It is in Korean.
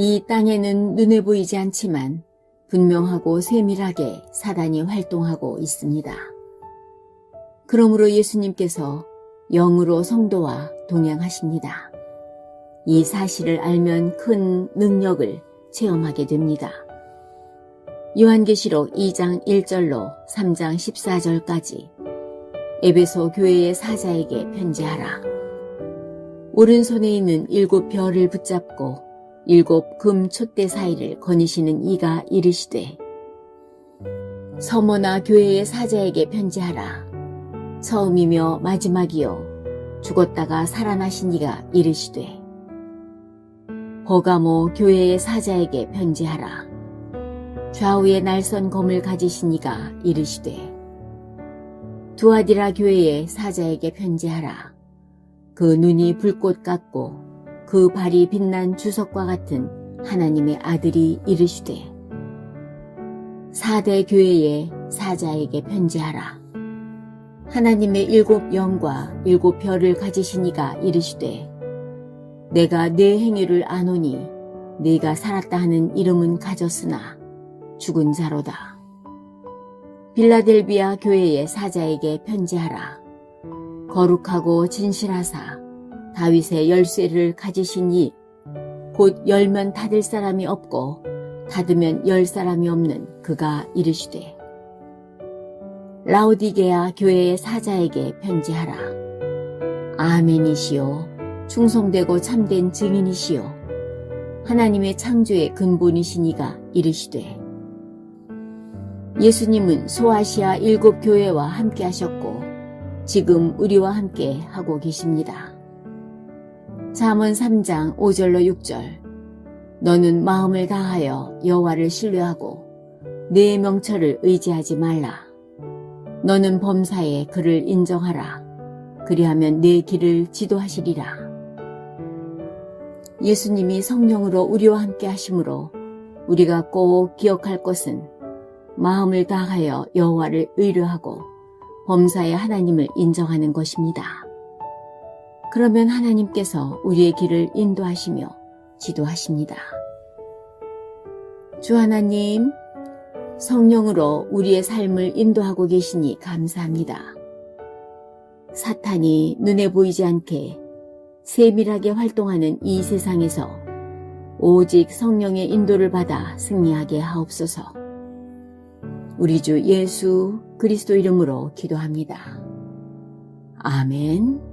이 땅에는 눈에 보이지 않지만 분명하고 세밀하게 사단이 활동하고 있습니다. 그러므로 예수님께서 영으로 성도와 동행하십니다. 이 사실을 알면 큰 능력을 체험하게 됩니다. 요한계시록 2장 1절로 3장 14절까지 에베소 교회의 사자에게 편지하라. 오른손에 있는 일곱 별을 붙잡고 일곱 금 촛대 사이를 거니시는 이가 이르시되 서머나 교회의 사자에게 편지하라. 처음이며 마지막이요 죽었다가 살아나신 이가 이르시되 버가모 교회의 사자에게 편지하라. 좌우에 날선 검을 가지신 이가 이르시되 두아디라 교회의 사자에게 편지하라. 그 눈이 불꽃 같고 그 발이 빛난 주석과 같은 하나님의 아들이 이르시되 사대 교회의 사자에게 편지하라. 하나님의 일곱 영과 일곱 별을 가지신 이가 이르시되 내가 내 행위를 아노니 네가 살았다 하는 이름은 가졌으나 죽은 자로다. 빌라델비아 교회의 사자에게 편지하라. 거룩하고 진실하사 다윗의 열쇠를 가지신 이곧 열면 닫을 사람이 없고 닫으면 열 사람이 없는 그가 이르시되 라오디게아 교회의 사자에게 편지하라. 아멘이시요. 충성되고 참된 증인이시요. 하나님의 창조의 근본이시니가 이르시되 예수님은 소아시아 일곱 교회와 함께 하셨고 지금 우리와 함께 하고 계십니다. 잠언 3장 5절로 6절 너는 마음을 다하여 여호와를 신뢰하고 내 명철을 의지하지 말라. 너는 범사에 그를 인정하라. 그리하면 내 길을 지도하시리라. 예수님이 성령으로 우리와 함께 하심으로 우리가 꼭 기억할 것은 마음을 다하여 여호와를 의뢰하고 범사에 하나님을 인정하는 것입니다. 그러면 하나님께서 우리의 길을 인도하시며 지도하십니다. 주 하나님, 성령으로 우리의 삶을 인도하고 계시니 감사합니다. 사탄이 눈에 보이지 않게 세밀하게 활동하는 이 세상에서 오직 성령의 인도를 받아 승리하게 하옵소서. 우리 주 예수 그리스도 이름으로 기도합니다. 아멘.